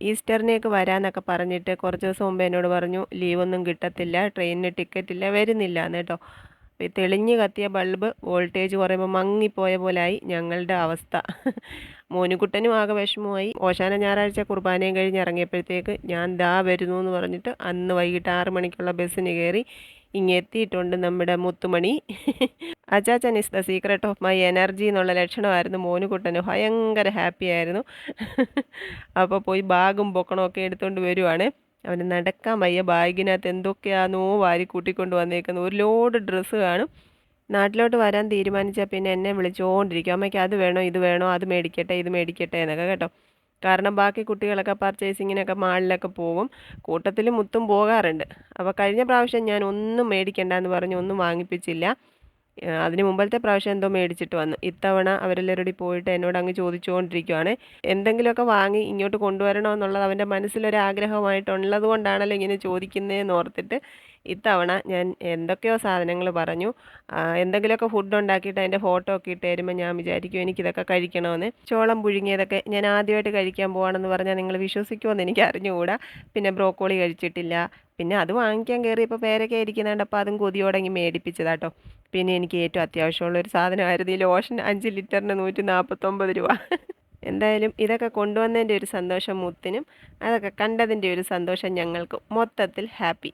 ഈസ്റ്ററിനേക്ക് വരാമെന്നൊക്കെ പറഞ്ഞിട്ട് കുറച്ച് ദിവസം മുമ്പ് എന്നോട് പറഞ്ഞു ലീവൊന്നും കിട്ടത്തില്ല ട്രെയിനിന് ടിക്കറ്റ് ഇല്ല വരുന്നില്ല എന്ന് കേട്ടോ. തെളിഞ്ഞ് കത്തിയ ബൾബ് വോൾട്ടേജ് കുറയുമ്പോൾ മങ്ങിപ്പോയ പോലായി ഞങ്ങളുടെ അവസ്ഥ. മോനുകുട്ടനും ആകെ വിഷമമായി. ഓശാന ഞായറാഴ്ച കുർബാനയും കഴിഞ്ഞ് ഇറങ്ങിയപ്പോഴത്തേക്ക് ഞാൻ ദാ വരുന്നു എന്ന് പറഞ്ഞിട്ട് അന്ന് വൈകിട്ട് ആറ് മണിക്കുള്ള ബസ്സിന് കയറി ഇങ്ങെത്തിയിട്ടുണ്ട് നമ്മുടെ മുത്തുമണി. അച്ചാച്ചൻ is the secret of my energy എന്നുള്ള ലക്ഷണമായിരുന്നു മോനുകുട്ടന്. ഭയങ്കര ഹാപ്പി ആയിരുന്നു. അപ്പോൾ പോയി ബാഗും പൊക്കണമൊക്കെ എടുത്തുകൊണ്ട് വരുവാണ്. അവന് നടക്കാൻ വയ്യ. ബാഗിനകത്ത് എന്തൊക്കെയാണോ വാരി കൂട്ടിക്കൊണ്ട് വന്നേക്കുന്നത് ഒരു ലോഡ് ഡ്രസ്സ് കാണും. നാട്ടിലോട്ട് വരാൻ തീരുമാനിച്ചാൽ പിന്നെ എന്നെ വിളിച്ചുകൊണ്ടിരിക്കും അമ്മയ്ക്ക് അത് വേണോ ഇത് വേണോ അത് മേടിക്കട്ടെ ഇത് മേടിക്കട്ടെ എന്നൊക്കെ കേട്ടോ. കാരണം ബാക്കി കുട്ടികളൊക്കെ പർച്ചേസിങ്ങിനൊക്കെ മാളിലൊക്കെ പോകും. കൂട്ടത്തിൽ മുത്തും പോകാറുണ്ട്. അപ്പോൾ കഴിഞ്ഞ പ്രാവശ്യം ഞാൻ ഒന്നും മേടിക്കണ്ട എന്ന് പറഞ്ഞ് ഒന്നും വാങ്ങിപ്പിച്ചില്ല. അതിന് മുമ്പത്തെ പ്രാവശ്യം എന്തോ മേടിച്ചിട്ട് വന്നു. ഇത്തവണ അവരെല്ലാവരോടും പോയിട്ട് എന്നോട് അങ്ങ് ചോദിച്ചുകൊണ്ടിരിക്കുവാണ്. എന്തെങ്കിലുമൊക്കെ വാങ്ങി ഇങ്ങോട്ട് കൊണ്ടുവരണോ കൊണ്ടുവരണമെന്നുള്ളത് അവന്റെ മനസ്സിലൊരാഗ്രഹമായിട്ടുള്ളത് കൊണ്ടാണല്ലോ ഇങ്ങനെ ചോദിക്കുന്നതെന്ന് ഓർത്തിട്ട് ഇത്തവണ ഞാൻ എന്തൊക്കെയോ സാധനങ്ങൾ പറഞ്ഞു. എന്തെങ്കിലുമൊക്കെ ഫുഡ് ഉണ്ടാക്കിയിട്ട് അതിന്റെ ഫോട്ടോ ഒക്കെ ഇട്ട് തരുമ്പോൾ ഞാൻ വിചാരിക്കും എനിക്കിതൊക്കെ കഴിക്കണമെന്ന്. ചോളം പുഴുങ്ങിയതൊക്കെ ഞാൻ ആദ്യമായിട്ട് കഴിക്കാൻ പോവാണെന്ന് പറഞ്ഞാൽ നിങ്ങൾ വിശ്വസിക്കുമെന്ന് എനിക്ക് അറിഞ്ഞുകൂടാ. പിന്നെ ബ്രോക്കോളി കഴിച്ചിട്ടില്ല. പിന്നെ അത് വാങ്ങിക്കാൻ കയറിയപ്പോൾ പേരൊക്കെ ഇരിക്കുന്നുണ്ട്. അപ്പോൾ അതും കൊതിയോടങ്ങി മേടിപ്പിച്ചതാട്ടോ. പിന്നെ എനിക്ക് ഏറ്റവും അത്യാവശ്യമുള്ള ഒരു സാധനമായിരുന്നു ഈ ലോഷൻ. അഞ്ച് ലിറ്ററിന് നൂറ്റി നാൽപ്പത്തൊമ്പത് രൂപ. എന്തായാലും ഇതൊക്കെ കൊണ്ടുവന്നതിന്റെ ഒരു സന്തോഷം മുത്തിനും അതൊക്കെ കണ്ടതിന്റെ ഒരു സന്തോഷം ഞങ്ങൾക്കും. മൊത്തത്തിൽ ഹാപ്പി.